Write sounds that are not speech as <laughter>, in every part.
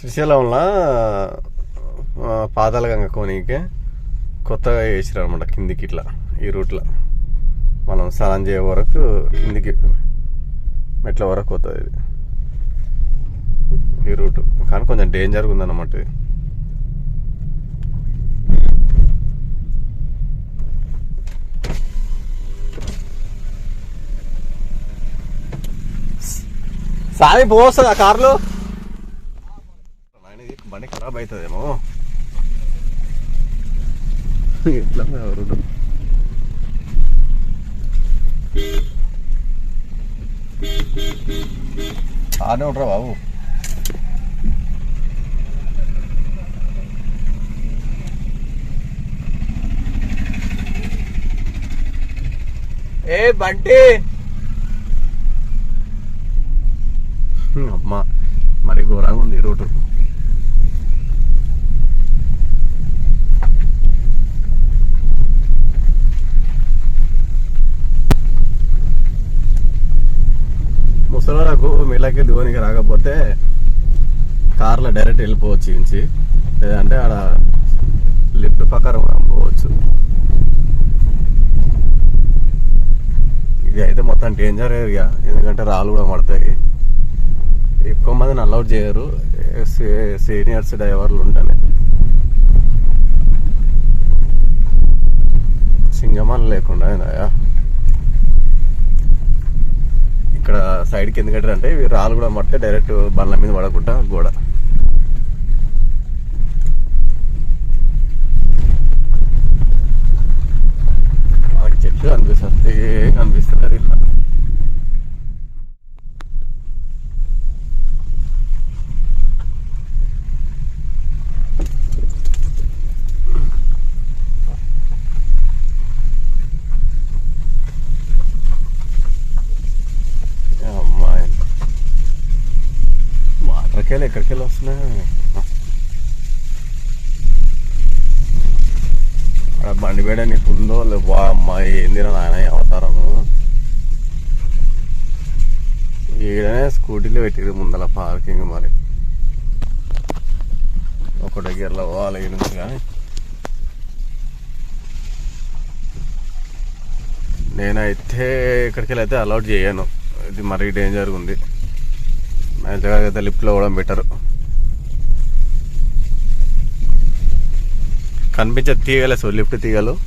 శ్రీశైలంలో ఆ, పాతాళగంగ కోనీకి కొత్తగా వేసిరు అనమాట కిందికి ఇట్లా ఈ రూట్లో. మనం స్నానం చేయ వరకు కిందికి మెట్ల వరకు పోతుంది ఇది. ఈ రూట్. కానీ కొంచెం డేంజర్గా ఉందన్నమాట ఇది. సాయి పోస్తుంది ఆ కార్లో? ఖరాబ్ అవుతుందేమో ఎట్లా ఆనే ఉండరా బాబు? ఏ బంటి అమ్మ మరి ఘోరంగా ఉంది ఈ రోడ్డు ముసలోళ్ళకు ధోనికి రాకపోతే కార్లో డైరెక్ట్ వెళ్ళిపోవచ్చు ఇంచి. లేదంటే ఆడ లిఫ్ట్ ప్రకారం పోవచ్చు. ఇది అయితే మొత్తం డేంజర్ ఏరియా ఎందుకంటే రాళ్ళు కూడా పడతాయి. ఎక్కువ మందిని అలౌట్ చేయరు. సీనియర్స్ డ్రైవర్లు ఉంటాయి సింగమాలు లేకుండా అయినాయా ఇక్కడ సైడ్కి ఎందుకంటే అంటే ఇవి రాళ్ళు కూడా పడితే డైరెక్ట్ బండ్ల మీద పడకుండా గోడ. మనకి చెట్లు కనిపిస్తుంది కనిపిస్తుంది ఇలా. ఎక్కడికెళ్ళి ఎక్కడికెళ్ళి వస్తున్నాయి అక్కడ బండి పేడ నీకు ఉందో లేదు అమ్మా ఏందిరా నాయన అవతారము ఈడనే స్కూటీలో పెట్టిరు ముందల పార్కింగ్ మరి ఒక దగ్గరలో పోవాలి ఈ నుంచి కానీ నేనైతే ఇక్కడికి వెళ్ళి అయితే అలౌట్ చేయను ఇది మరీ డేంజర్గా ఉంది అయితే అయితే లిఫ్ట్లో కూడా బెటర్. కనిపించే తీగలే సో లిఫ్ట్ తీగలు.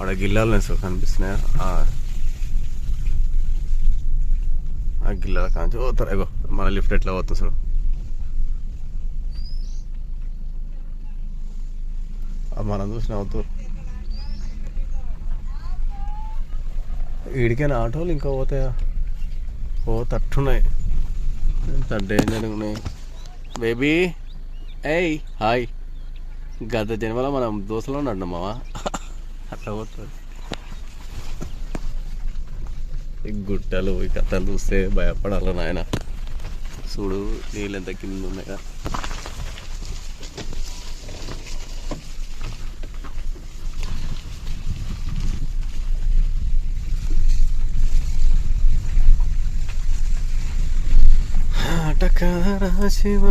ఆడ గిల్లలు సో కనిపిస్తున్నాయి? ఆ. ఆ కాంచి పోతారు. ఎగో మన లిఫ్ట్ ఎట్లా పోతుంది సార్ మనం చూసిన అవుతారు. ఇడికైనా ఆటోలు ఇంకా పోతాయా? ఓ తట్టున్నాయి ఎంత డేంజర్గా ఉన్నాయి బేబీ ఏయ్ హాయ్ గత జన్మలో మనం దోశలో ఉన్నాడు మావా అట్లా పోతుంది ఈ గుట్టలు ఈ కథలు చూస్తే భయపడాలి నాయన చూడు నీళ్ళు ఎంత కింద ఉన్నాయా టకారా శివ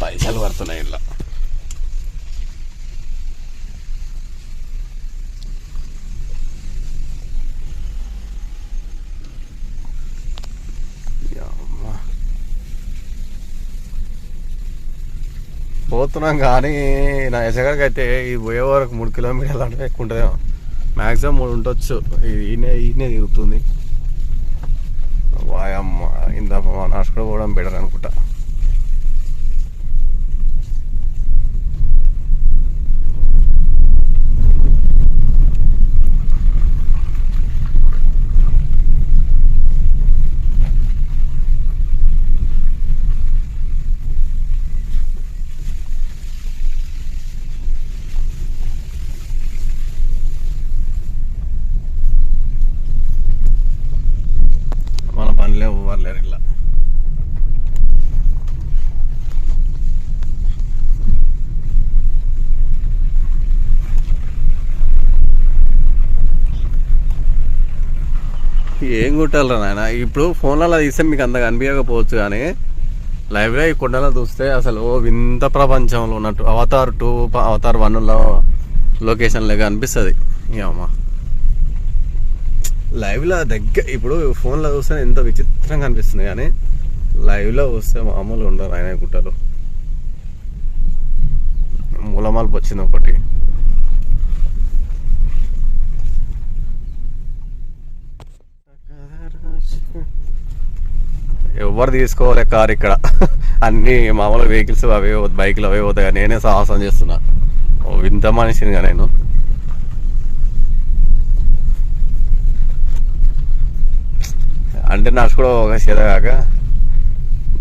పైసలు పడుతున్నాయి ఇలా యమ్మా. పోతున్నాం కానీ నా ఎసగడికి అయితే ఈ పోయే వరకు మూడు కిలోమీటర్లు అంటే ఎక్కువ ఉంటుందేమో మ్యాక్సిమం మూడు ఉండొచ్చు. ఈయనే ఈయనే తిరుగుతుంది. వాయమ్మ ఇంత నాశకుడు పోవడం బెటర్ అనుకుంటా మన పనిలే పోవాలేరు ఇలా ఏం కొట్టాలరా నాయన? ఇప్పుడు ఫోన్లలో తీస్తే మీకు అంతగా కనిపించకపోవచ్చు కానీ లైవ్లో ఈ కొండలో చూస్తే అసలు ఓ వింత ప్రపంచంలో ఉన్నట్టు అవతార్ టూ అవతార్ వన్లో లొకేషన్లో అనిపిస్తుంది అమ్మా. లైవ్లో దగ్గర ఇప్పుడు ఫోన్లో చూస్తే ఎంత విచిత్రంగా అనిపిస్తుంది కానీ లైవ్లో చూస్తే మామూలుగా ఉండరు ఆయన గుట్టలు. మూలమాల్పు వచ్చింది ఒకటి. ఎవరు తీసుకోవాలి కార్ ఇక్కడ. <laughs> అన్ని మామూలు వెహికల్స్ అవే పో- బైకులు అవే పోతాయి నేనే సాహసం చేస్తున్నా. ఓ వింత మనిషినిగా నేను. అంటే నాకు కూడా ఒక కాక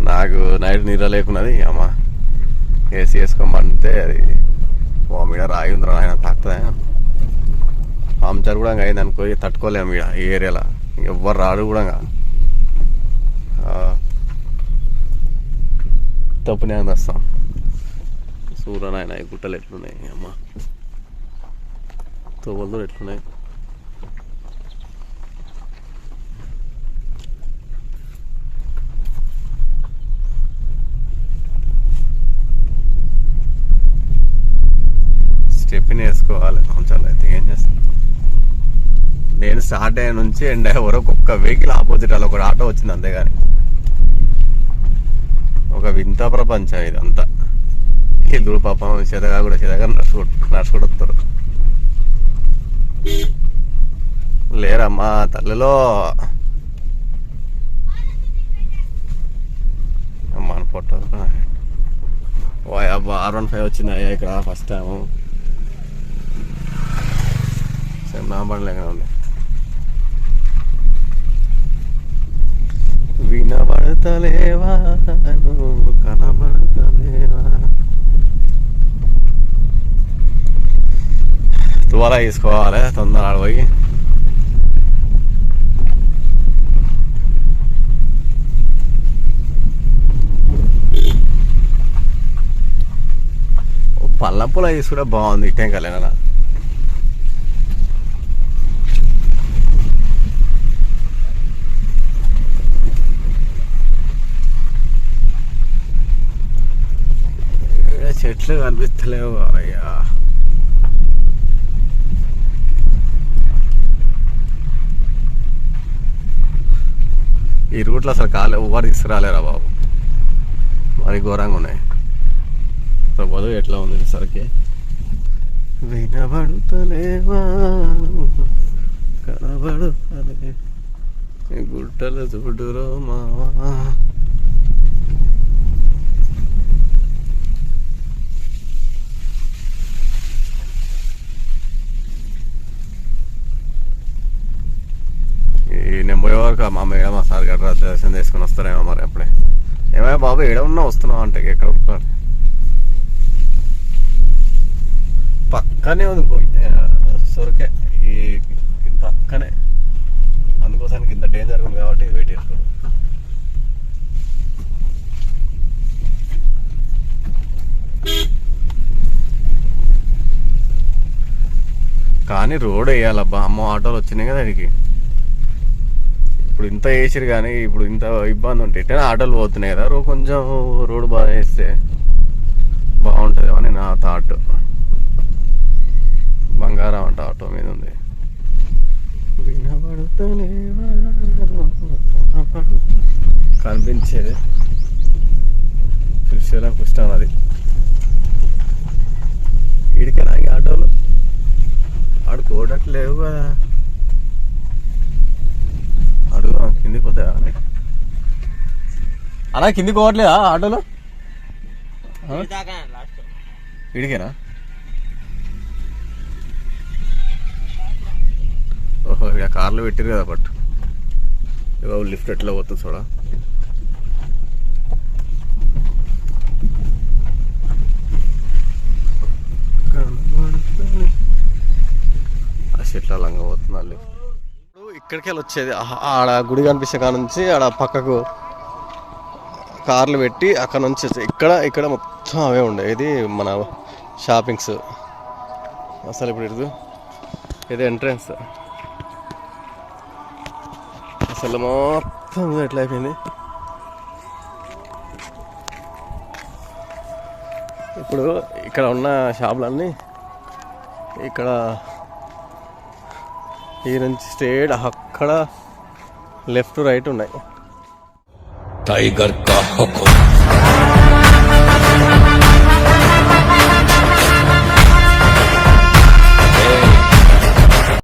నాకు నైట్ నిద్ర లేకున్నది అమ్మ. ఏసీ వేసుకోమంటే అది ఓ మీద రాయి ఉందిరా ఆయన తాకుతుంది పంచర్ కూడా అయింది అనుకో తట్టుకోలేము ఇక ఈ ఏరియాలో. ఎవ్వరు రాడు కూడా తప్పునే వస్తాం సూర్యనాయన ఈ గుట్టలు ఎట్లున్నాయి? అమ్మ. తోవలు ఎట్లున్నాయి? స్టెప్ని వేసుకోవాలి. కొంచెం అయితే ఏం చేస్తాం? నేను స్టార్ట్ అయ్యే నుంచి ఎండ్ అయ్యే వరకు ఒక్క వెహికల్ ఆపోజిట్ అలా ఒక ఆటో వచ్చింది అంతేగాని. ఒక వింత ప్రపంచం ఇదంతా. ఇల్లు పాపం చెదగా కూడా చెదగా నడుచుకు నడుచుకుంటారు లేరమ్మా తల్లిలో. మన photo. O R one five వచ్చింది ఇక్కడ ఫస్ట్ టైము సరే నా బండ్లు ఉంది వినబడతలేవా? నువ్వు కనబడతలేవా? త్వరగా తీసుకోవాలి తొందర పోయి. పల్లపుల తీసుకుంటే బాగుంది ఇట్టేం చెట్లు కనిపిస్తలేవు అయ్యా. ఈ రూట్లో అసలు కాలే ఎవరు తీసుకురాలేరా బాబు? మరి ఘోరంగా ఉన్నాయి. ప్రభుత్వం ఎట్లా ఉంది సరికి? వినబడుతలేవా? కనబడుతలే. గుట్టలు చూడురో మావా ఈ నేను పోయే వరకు మా మేడం మా సార్ గారు దర్శనం చేసుకుని వస్తారేమో మరి అప్పుడే. ఏమే బాబు ఏడ ఉన్నా వస్తున్నావు అంటే ఎక్కడ వస్తున్నారు పక్కనే ఉంది సొరకే. ఈ పక్కనే. అందుకోసానికి ఇంత డేంజర్ ఉంది కాబట్టి వెయిట్ చేసుకోడు కానీ రోడ్ వేయాలబ్బా. అమ్మ ఆటోలు వచ్చినాయి కదా దానికి ఇప్పుడు ఇంత వేసిరు కానీ ఇప్పుడు ఇంత ఇబ్బంది ఉంటే ఎట్టైనా ఆటోలు పోతున్నాయి కదా. రో కొంచెం రోడ్డు బాగా వేస్తే బాగుంటుంది అని నా థాట్. బంగారం అంట ఆటో మీద ఉంది. కనిపించేది. త్రిశూలం కృష్ణ అది ఇడికనా నాకు ఆటోలు ఆడుకోవట్లేవు కదా అడుగు కిందికి పోతాయా అని అలా కిందికి పోవట్లేదా ఆటోలో? ఇడికేనా? ఓహో ఇక కార్లో పెట్టిరు కదా బట్ ఇక లిఫ్ట్ ఎట్లా పోతుంది చూడ. ఆ చెట్ల లంగా పోతుంది లిఫ్ట్? ఇక్కడికి వెళ్ళి వచ్చేది ఆడ గుడి కనిపిస్తే కాడ నుంచి ఆడ పక్కకు కార్లు పెట్టి అక్కడ నుంచి ఇక్కడ ఇక్కడ మొత్తం అవే ఉండే. ఇది మన షాపింగ్స్. అసలు ఇప్పుడు ఇది ఇది ఎంట్రన్స్ అసలు మొత్తం ఎట్లా అయిపోయింది? ఇప్పుడు ఇక్కడ ఉన్న షాపులన్నీ ఇక్కడ ఈ నుంచి స్ట్రేట్ అక్కడ లెఫ్ట్ రైట్ ఉన్నాయి. टाइगर का हुक्म।